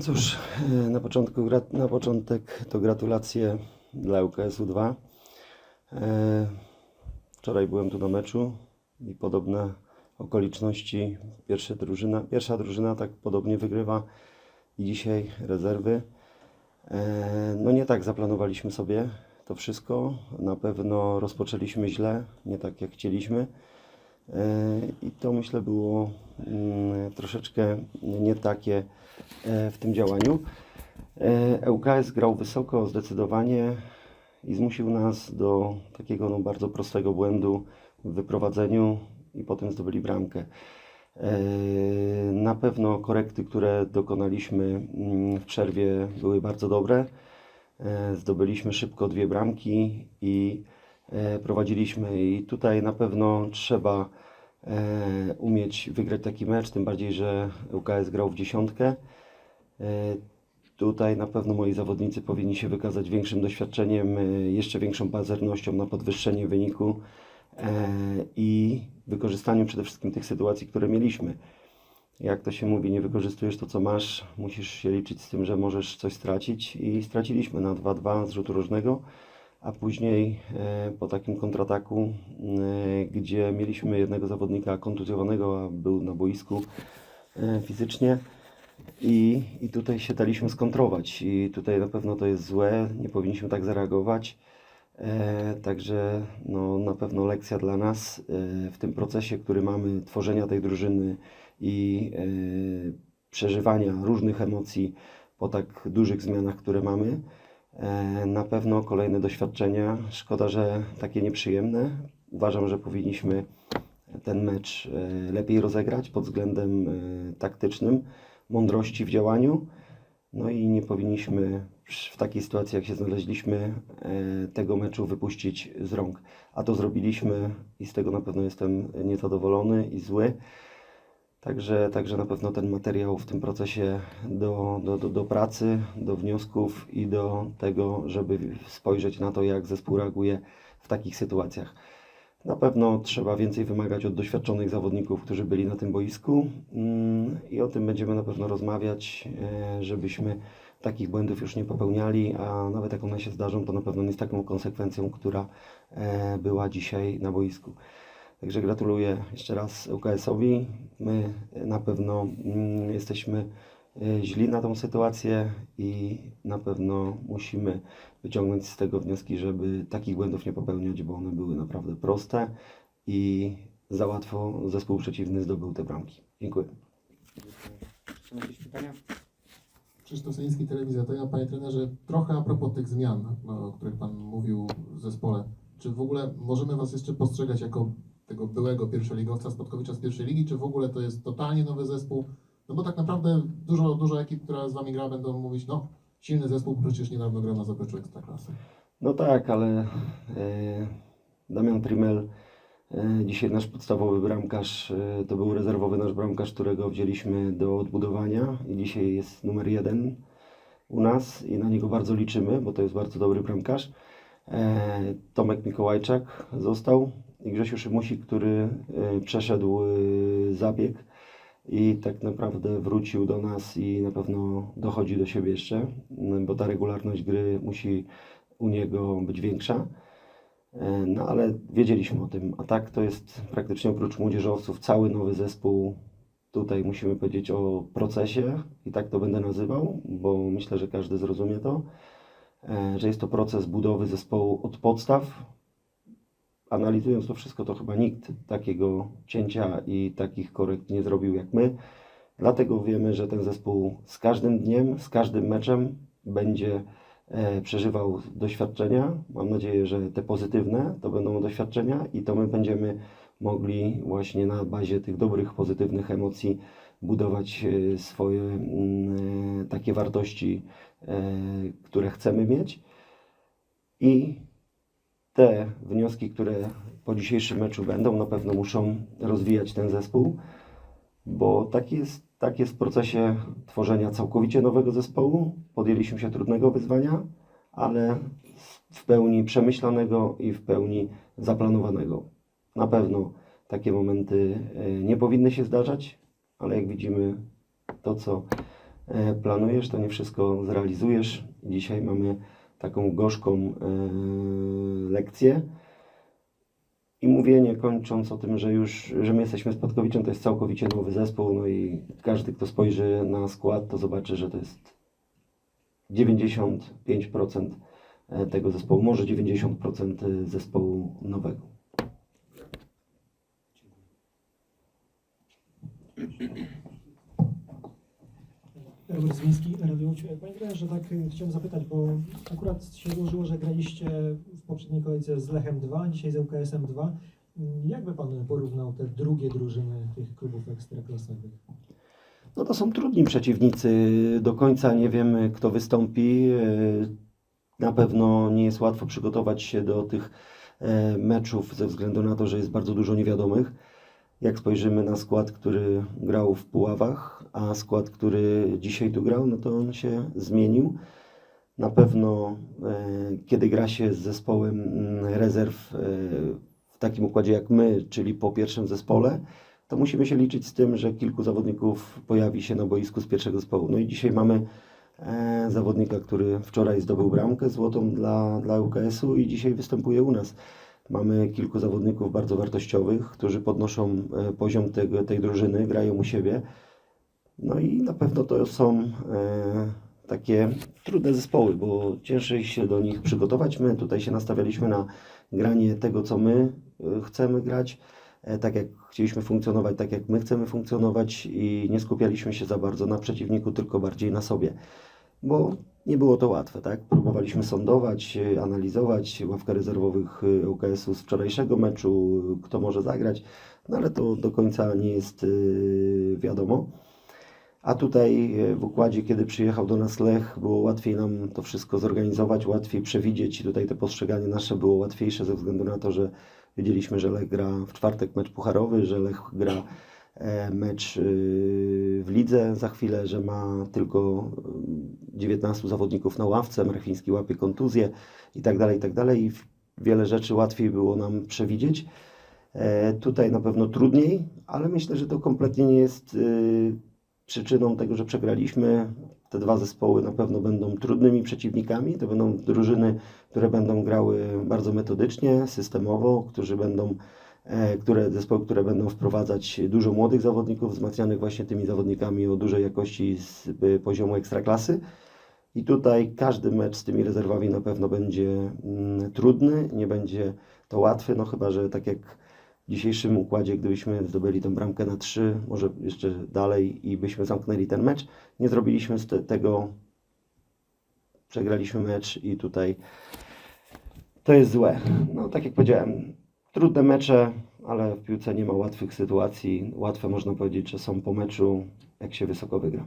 Cóż, e, na, początku, na początek to gratulacje dla UKS-u 2. E, Wczoraj byłem tu na meczu i podobne okoliczności. Pierwsza drużyna, pierwsza drużyna tak podobnie wygrywa i dzisiaj rezerwy. E, No nie tak zaplanowaliśmy sobie to wszystko. Na pewno rozpoczęliśmy źle, nie tak jak chcieliśmy. I to myślę było troszeczkę nie takie e, w tym działaniu. E, ŁKS grał wysoko zdecydowanie i zmusił nas do takiego no, bardzo prostego błędu w wyprowadzeniu i potem zdobyli bramkę. E, Na pewno korekty, które dokonaliśmy mm, w przerwie były bardzo dobre. E, Zdobyliśmy szybko dwie bramki i e, prowadziliśmy. I tutaj na pewno trzeba e, umieć wygrać taki mecz, tym bardziej, że UKS grał w dziesiątkę. E, Tutaj na pewno moi zawodnicy powinni się wykazać większym doświadczeniem, e, jeszcze większą pazernością na podwyższenie wyniku e, i wykorzystaniu przede wszystkim tych sytuacji, które mieliśmy. Jak to się mówi, nie wykorzystujesz to, co masz, musisz się liczyć z tym, że możesz coś stracić i straciliśmy na 2-2 z rzutu różnego, a później e, po takim kontrataku, e, gdzie mieliśmy jednego zawodnika kontuzjowanego, a był na boisku e, fizycznie, i, I tutaj się daliśmy skontrować i tutaj na pewno to jest złe, nie powinniśmy tak zareagować. E, także no, na pewno lekcja dla nas e, w tym procesie, który mamy tworzenia tej drużyny i e, przeżywania różnych emocji po tak dużych zmianach, które mamy. E, na pewno kolejne doświadczenia. Szkoda, że takie nieprzyjemne. Uważam, że powinniśmy ten mecz e, lepiej rozegrać pod względem e, taktycznym, mądrości w działaniu. No i nie powinniśmy w takiej sytuacji, jak się znaleźliśmy, tego meczu wypuścić z rąk. A to zrobiliśmy i z tego na pewno jestem niezadowolony i zły. Także, także na pewno ten materiał w tym procesie do, do, do, do pracy, do wniosków i do tego, żeby spojrzeć na to, jak zespół reaguje w takich sytuacjach. Na pewno trzeba więcej wymagać od doświadczonych zawodników, którzy byli na tym boisku mm, i o tym będziemy na pewno rozmawiać, e, żebyśmy takich błędów już nie popełniali, a nawet jak one się zdarzą, to na pewno nie z taką konsekwencją, która e, była dzisiaj na boisku. Także gratuluję jeszcze raz UKS-owi. My na pewno mm, jesteśmy e, źli na tą sytuację i na pewno musimy wyciągnąć z tego wnioski, żeby takich błędów nie popełniać, bo one były naprawdę proste i za łatwo zespół przeciwny zdobył te bramki. Dziękuję. Są jakieś pytania? Krzysztof Seliński, Telewizja. To ja, panie trenerze, trochę a propos tych zmian, no, o których pan mówił w zespole. Czy w ogóle możemy was jeszcze postrzegać jako tego byłego pierwszoligowca Spodkowicza z pierwszej ligi, czy w ogóle to jest totalnie nowy zespół? No bo tak naprawdę dużo, dużo ekip, która z wami gra, będą mówić, no silny zespół, bo przecież niedawno grał na zapleczu Ekstraklasy. No tak, ale e, Damian Trimel, e, dzisiaj nasz podstawowy bramkarz, e, to był rezerwowy nasz bramkarz, którego wzięliśmy do odbudowania i dzisiaj jest numer jeden u nas i na niego bardzo liczymy, bo to jest bardzo dobry bramkarz. E, Tomek Mikołajczak został Grzesiu Szymusik, który e, przeszedł e, zabieg i tak naprawdę wrócił do nas i na pewno dochodzi do siebie jeszcze, m, bo ta regularność gry musi u niego być większa. E, No ale wiedzieliśmy o tym. A tak to jest praktycznie oprócz młodzieżowców cały nowy zespół. Tutaj musimy powiedzieć o procesie i tak to będę nazywał, bo myślę, że każdy zrozumie to, e, że jest to proces budowy zespołu od podstaw. Analizując to wszystko, to chyba nikt takiego cięcia i takich korekt nie zrobił jak my. Dlatego wiemy, że ten zespół z każdym dniem, z każdym meczem będzie e, przeżywał doświadczenia. Mam nadzieję, że te pozytywne to będą doświadczenia i to my będziemy mogli właśnie na bazie tych dobrych, pozytywnych emocji budować e, swoje mm, e, takie wartości, które chcemy mieć. I te wnioski, które po dzisiejszym meczu będą, na pewno muszą rozwijać ten zespół, bo tak jest, tak jest w procesie tworzenia całkowicie nowego zespołu. Podjęliśmy się trudnego wyzwania, ale w pełni przemyślanego i w pełni zaplanowanego. Na pewno takie momenty e, nie powinny się zdarzać, ale jak widzimy, to co e, planujesz, to nie wszystko zrealizujesz. Dzisiaj mamy taką gorzką e, lekcję. I mówienie kończąc o tym, że już, że my jesteśmy Spadkowiczem, to jest całkowicie nowy zespół, no i każdy, kto spojrzy na skład, to zobaczy, że to jest 95% e, tego zespołu, może 90% zespołu nowego. Robert Zmiński, Radio. Panie trenerze, tak y, chciałem zapytać, bo akurat się złożyło, że graliście w poprzedniej kolejce z Lechem 2, dzisiaj z ŁKS-em 2. Mm, Jak by Pan porównał te drugie drużyny tych klubów ekstraklasowych? No to są trudni przeciwnicy. Do końca nie wiemy, kto wystąpi. E, Na pewno nie jest łatwo przygotować się do tych e, meczów ze względu na to, że jest bardzo dużo niewiadomych. Jak spojrzymy na skład, który grał w Puławach, a skład, który dzisiaj tu grał, no to on się zmienił. Na pewno, e, kiedy gra się z zespołem mm, rezerw e, w takim układzie jak my, czyli po pierwszym zespole, to musimy się liczyć z tym, że kilku zawodników pojawi się na boisku z pierwszego zespołu. No i dzisiaj mamy e, zawodnika, który wczoraj zdobył bramkę złotą dla, dla UKS-u i dzisiaj występuje u nas. Mamy kilku zawodników bardzo wartościowych, którzy podnoszą e, poziom tego, tej drużyny, grają u siebie. No i na pewno to są e, takie trudne zespoły, bo ciężej się do nich przygotować. My tutaj się nastawialiśmy na granie tego, co my e, chcemy grać, tak jak chcieliśmy funkcjonować, tak jak my chcemy funkcjonować i nie skupialiśmy się za bardzo na przeciwniku, tylko bardziej na sobie. Bo nie było to łatwe, tak? Próbowaliśmy sądować, e, analizować ławkę rezerwowych UKS-u z wczorajszego meczu, kto może zagrać, no ale to do końca nie jest wiadomo. A tutaj w układzie, kiedy przyjechał do nas Lech, było łatwiej nam to wszystko zorganizować, łatwiej przewidzieć i tutaj to postrzeganie nasze było łatwiejsze ze względu na to, że wiedzieliśmy, że Lech gra w czwartek mecz pucharowy, że Lech gra e, mecz w lidze za chwilę, że ma tylko 19 zawodników na ławce, Marchiński łapie kontuzję i tak dalej, i tak. I wiele rzeczy łatwiej było nam przewidzieć. E, Tutaj na pewno trudniej, ale myślę, że to kompletnie nie jest y, przyczyną tego, że przegraliśmy. Te dwa zespoły na pewno będą trudnymi przeciwnikami. To będą drużyny, które będą grały bardzo metodycznie, systemowo, którzy będą, e, które, zespoły, które będą wprowadzać dużo młodych zawodników, wzmacnianych właśnie tymi zawodnikami o dużej jakości z y, poziomu ekstraklasy. I tutaj każdy mecz z tymi rezerwami na pewno będzie mm, trudny, nie będzie to łatwy, no chyba, że tak jak w dzisiejszym układzie, gdybyśmy zdobyli tę bramkę na 3, może jeszcze dalej i byśmy zamknęli ten mecz, nie zrobiliśmy z te, tego, przegraliśmy mecz i tutaj to jest złe. No tak jak powiedziałem, trudne mecze, ale w piłce nie ma łatwych sytuacji. Łatwe można powiedzieć, że są po meczu, jak się wysoko wygra.